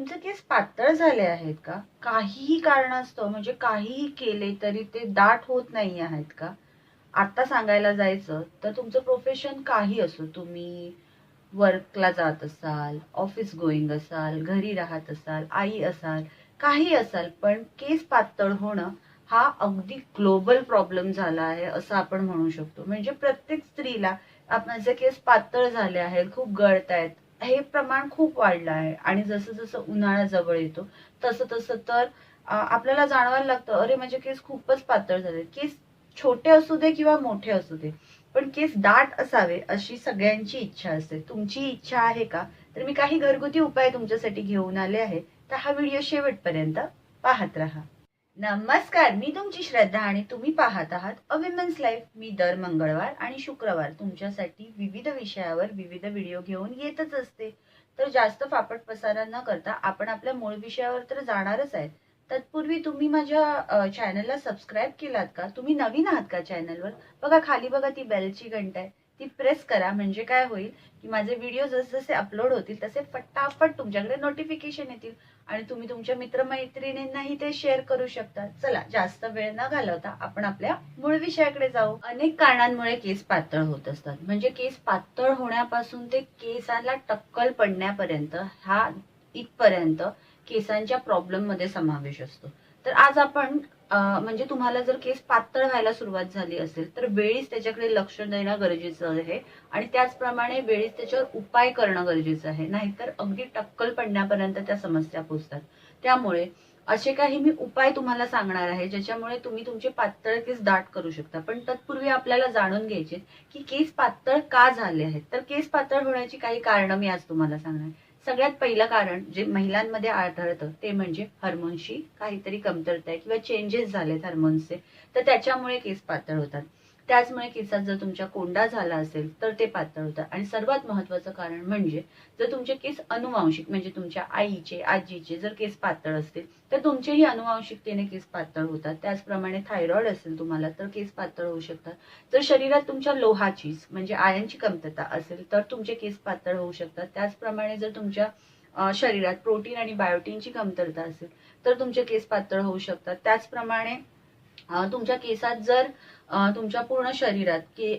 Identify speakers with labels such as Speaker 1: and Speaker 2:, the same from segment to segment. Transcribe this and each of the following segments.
Speaker 1: तुमचे केस पातळ झाले आहेत का? काहीही कारणास्तव म्हणजे काहीही केले तरी ते दाट होत नाही आहेत का? आता सांगायला जायचं तर तुमचं प्रोफेशन काही असो. तुम्ही वर्कला जात असाल ऑफिस गोईंग असाल घरी राहत असाल आई असाल काही असाल पण केस पातळ होणं हा अगदी ग्लोबल प्रॉब्लेम झाला आहे असं आपण म्हणू शकतो. म्हणजे प्रत्येक स्त्रीला आपणाचे केस पातळ झाले आहेत खूप गळत आहेत हे प्रमाण खूप वाढलं आहे. आणि जसं जसं उन्हाळा जवळ येतो तसं तसं तर आपल्याला जाणवायला लागतं अरे माझे केस खूपच पातळ झाले केस छोटे असू दे किंवा मोठे असू दे पण केस दाट असावे अशी सगळ्यांची इच्छा असते. तुमची इच्छा आहे का? तर मी काही घरगुती उपाय तुमच्यासाठी घेऊन आले आहे. तर हा व्हिडिओ शेवटपर्यंत पाहत राहा. नमस्कार मी तुमची श्रद्धा आणि तुम्ही पाहत आहात अ विमेन्स लाईफ मी दर मंगळवार आणि शुक्रवार तुमच्यासाठी विविध विषयावर विविध व्हिडिओ घेऊन येतच असते. तर जास्त फापट पसारा न करता आपण आपल्या मूळ विषयावर तर जाणारच आहेत. तत्पूर्वी तुम्ही माझ्या चॅनलला सबस्क्राईब केलात का? तुम्ही नवीन आहात का चॅनलवर बघा खाली बघा ती बेलची घंटा आहे ती प्रेस करा म्हणजे काय होईल की माझे व्हिडिओ जसे अपलोड होतील तसे फटाफट तुमच्याकडे नोटिफिकेशन येतील आणि तुम्ही तुमच्या मित्रमैत्रिणींनाही ते शेअर करू शकता. चला जास्त वेळ न घालवता आपण आपल्या मूळ विषयाकडे जाऊ. अनेक कारणांमुळे केस पातळ होत असतात. म्हणजे केस पातळ होण्यापासून ते केसाला टक्कल पडण्यापर्यंत हा इथपर्यंत केसांच्या प्रॉब्लेममध्ये समावेश असतो. तर आज आपण म्हणजे तुम्हाला जर केस पातळ व्हायला सुरुवात झाली असेल तर वेळीच त्याच्याकडे लक्ष देणं गरजेचं आहे आणि त्याचप्रमाणे वेळीच त्याच्यावर उपाय करणं गरजेचं आहे. नाहीतर अगदी टक्कल पडण्यापर्यंत त्या समस्या पोचतात त्यामुळे असे काही मी उपाय तुम्हाला सांगणार आहे ज्याच्यामुळे तुम्ही तुमचे पातळ केस दाट करू शकता. पण तत्पूर्वी आपल्याला जाणून घ्यायचे की केस पातळ का झाले आहेत? तर केस पातळ होण्याची काही कारणं मी आज तुम्हाला सांगणार आहे. सगळ्यात पहिलं कारण जे महिलांमध्ये आढळतं ते म्हणजे हार्मोन्सची काहीतरी कमतरता आहे किंवा चेंजेस झालेत हार्मोन्सचे तर त्याच्यामुळे केस पातळ होतात. त्याचमुळे केसात जर तुमच्या कोंडा झाला असेल तर ते पातळ होतात. आणि सर्वात महत्वाचं कारण म्हणजे जर तुमचे केस अनुवांशिक म्हणजे तुमच्या आईचे आजीचे जर केस पातळ असतील तर तुमचेही अनुवांशिकतेने केस पातळ होतात. त्याचप्रमाणे थायरॉइड असेल तुम्हाला तर केस पातळ होऊ शकतात. जर शरीरात तुमच्या लोहाची म्हणजे आयनची कमतरता असेल तर तुमचे केस पातळ होऊ शकतात. त्याचप्रमाणे जर तुमच्या शरीरात प्रोटीन आणि बायोटीनची कमतरता असेल तर तुमचे केस पातळ होऊ शकतात. त्याचप्रमाणे तुमच्या केसात जर तुमच्या पूर्ण शरीरात की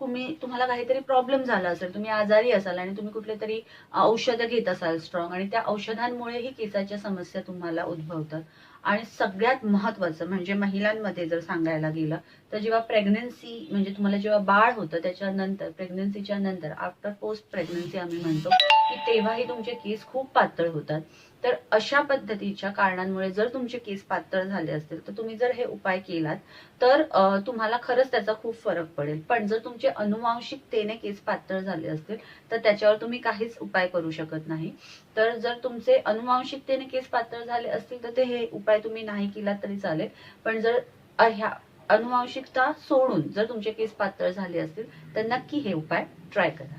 Speaker 1: तुम्ही तुम्हाला काहीतरी प्रॉब्लेम झाला असेल तुम्ही आजारी असाल आणि तुम्ही कुठले तरी औषधं घेत असाल स्ट्रॉंग आणि त्या औषधांमुळेही केसाच्या समस्या तुम्हाला उद्भवतात. आणि सगळ्यात महत्वाचं म्हणजे महिलांमध्ये जर सांगायला गेलं तर जेव्हा प्रेग्नन्सी म्हणजे तुम्हाला जेव्हा बाळ होतं त्याच्यानंतर प्रेग्नन्सीच्या नंतर आफ्टर पोस्ट प्रेग्नन्सी आम्ही म्हणतो की तेव्हाही तुमचे केस खूप पातळ होतात. तर अशा पद्धतीच्या कारणांमुळे जर तुमचे केस पातळ झाले असतील तर तुम्ही जर हे उपाय केलात तर तुम्हाला खरंच त्याचा खूप फरक पडेल. पण जर तुमचे अनुवांशिकतेने केस पातळ झाले असतील तर त्याच्यावर तुम्ही काहीच उपाय करू शकत नाही. तर जर तुमचे अनुवांशिकतेने केस पातळ झाले असतील तर ते हे उपाय तुम्ही नाही केला तरी चालेल. पण जर ह्या अनुवांशिकता सोडून जर तुमचे केस पातळ झाले असतील तर नक्की हे उपाय ट्राय करा.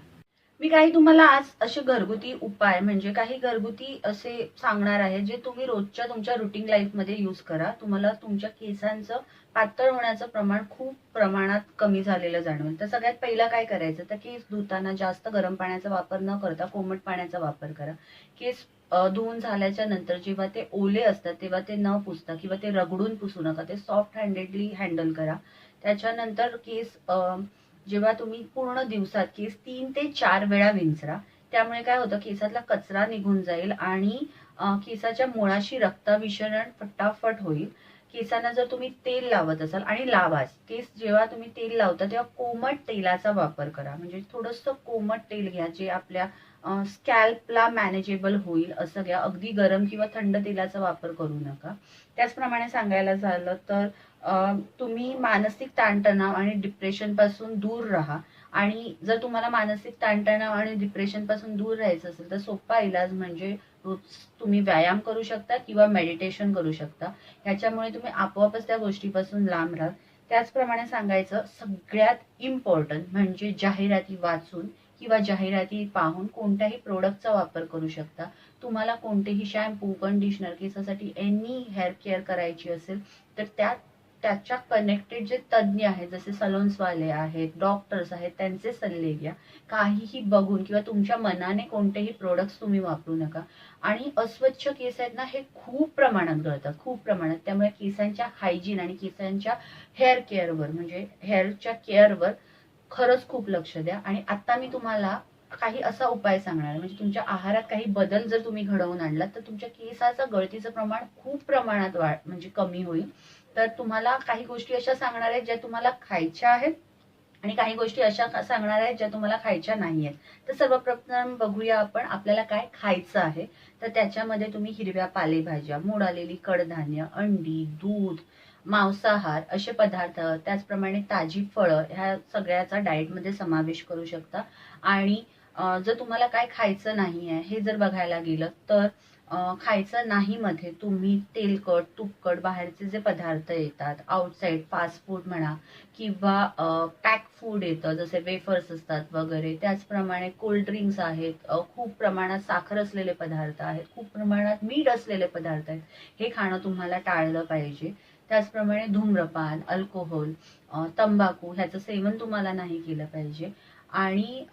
Speaker 1: मी काही तुम्हाला आज असे घरगुती उपाय म्हणजे काही घरगुती असे सांगणार आहे जे तुम्ही रोजच्या तुमच्या रुटीन लाईफमध्ये यूज करा. तुम्हाला तुमच्या केसांचं पातळ होण्याचं प्रमाण खूप प्रमाणात कमी झालेलं जाणवेल. तर सगळ्यात पहिला काय करायचं? तर केस धुताना जास्त गरम पाण्याचा वापर न करता कोमट पाण्याचा वापर करा. केस धुवून झाल्याच्यानंतर जेव्हा ते ओले असतात तेव्हा ते न पुसता किंवा ते रगडून पुसू नका. ते सॉफ्ट हँडेडली हँडल करा. त्याच्यानंतर केस जेव्हा तुम्ही पूर्ण दिवसात केस तीन ते चार वेळा विंचरा त्यामुळे काय होतं केसातला कचरा निघून जाईल आणि केसाच्या मुळाशी रक्ताभिसरण फटाफट होईल. केसांना जर तुम्ही तेल लावत असाल आणि लावाच केस जेव्हा तुम्ही तेल लावता तेव्हा कोमट तेलाचा वापर करा. म्हणजे थोडंसं कोमट तेल घ्या जे आपल्या स्कॅल्पला मॅनेजेबल होईल असं घ्या. अगदी गरम किंवा थंड तेलाचा वापर करू नका. त्याचप्रमाणे सांगायला झालं तर तुम्ही मानसिक ताणतणाव आणि डिप्रेशनपासून दूर राहा. आणि जर तुम्हाला मानसिक ताणतणाव आणि डिप्रेशनपासून दूर राहायचं असेल तर सोपा इलाज म्हणजे रोज तुम्ही व्यायाम करू शकता किंवा मेडिटेशन करू शकता. ह्याच्यामुळे तुम्ही आपोआपच त्या गोष्टीपासून लांब राहाल. त्याचप्रमाणे सांगायचं सगळ्यात इम्पॉर्टंट म्हणजे जाहिराती वाचून किंवा जाहिराती पाहून कोणत्याही प्रोडक्टचा वापर करू शकता. तुम्हाला कोणतेही शॅम्पू कंडिशनर केसासाठी एनी हेअर केअर करायची असेल तर त्यात त्याच्या कनेक्टेड जे तज्ज्ञ आहेत जसे सलोन्सवाले आहेत डॉक्टर्स आहेत त्यांचे सल्ले घ्या काहीही बघून किंवा तुमच्या मनाने कोणतेही प्रोडक्ट्स तुम्ही वापरू नका. आणि अस्वच्छ केस आहेत ना हे खूप प्रमाणात गळतात खूप प्रमाणात. त्यामुळे केसांच्या हायजीन आणि केसांच्या हेअर केअरवर म्हणजे हेअरच्या केअरवर खरंच खूप लक्ष द्या. आणि आता मी तुम्हाला काही असा उपाय सांगणार म्हणजे तुमच्या आहारात काही बदल जर तुम्ही घडवून आणलात तर तुमच्या केसाचं गळतीचं प्रमाण खूप प्रमाणात वाढ म्हणजे कमी होईल. तर तुम्हाला काही गोष्टी अशा सांगणार आहेत ज्या तुम्हाला खायच्या आहेत आणि काही गोष्टी अशा सांगणार आहेत ज्या तुम्हाला खायच्या नाही आहेत. तर सर्वप्रथम बघूया आपण आपल्याला काय खायचं आहे. तर त्याच्यामध्ये तुम्ही हिरव्या पालेभाज्या मोड आलेली कडधान्य अंडी दूध मांसाहार असे पदार्थ त्याचप्रमाणे ताजी फळं ह्या सगळ्याचा डाएटमध्ये समावेश करू शकता. आणि जर तुम्हाला काय खायचं नाही आहे हे जर बघायला गेलं तर खायचं नाही मध्ये तुम्ही तेलकट तुपकट बाहेरचे जे पदार्थ येतात आउटसाईड फास्ट फूड म्हणा किंवा पॅक फूड येतं जसे वेफर्स असतात वगैरे त्याचप्रमाणे कोल्ड ड्रिंक्स आहेत खूप प्रमाणात साखर असलेले पदार्थ आहेत खूप प्रमाणात मीठ असलेले पदार्थ आहेत हे खाणं तुम्हाला टाळलं पाहिजे. त्याचप्रमाणे धूम्रपान अल्कोहोल तंबाखू ह्याचं सेवन तुम्हाला नाही केलं पाहिजे. आणि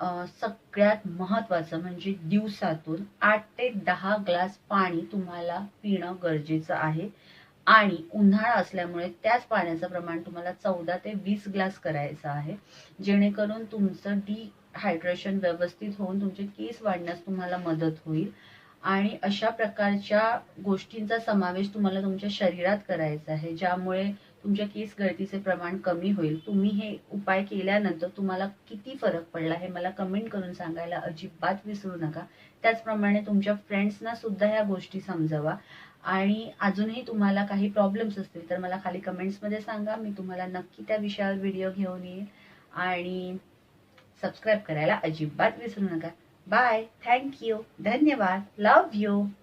Speaker 1: सगळ्यात महत्वाचं म्हणजे दिवसातून आठ ते दहा ग्लास पाणी तुम्हाला पिणं गरजेचं आहे. आणि उन्हाळा असल्यामुळे त्याच पाण्याचं प्रमाण तुम्हाला चौदा ते वीस ग्लास करायचं आहे. जेणेकरून तुमचं डिहायड्रेशन व्यवस्थित होऊन तुमचे केस वाढण्यास तुम्हाला मदत होईल. आणि अशा प्रकारच्या गोष्टींचा समावेश तुम्हाला तुमच्या शरीरात करायचा आहे ज्यामुळे तुमच्या केस गळतीचे प्रमाण कमी होईल. तुम्ही हे उपाय केल्यानंतर तुम्हाला किती फरक पडला हे मला कमेंट करून सांगायला अजिबात विसरू नका. त्याचप्रमाणे तुमच्या फ्रेंड्सना सुद्धा ह्या गोष्टी समजावा. आणि अजूनही तुम्हाला काही प्रॉब्लेम्स असतील तर मला खाली कमेंट्समध्ये सांगा. मी तुम्हाला नक्की त्या विषयावर व्हिडिओ घेऊन येईल आणि सबस्क्राईब करायला अजिबात विसरू नका. बाय थँक्यू धन्यवाद. Love you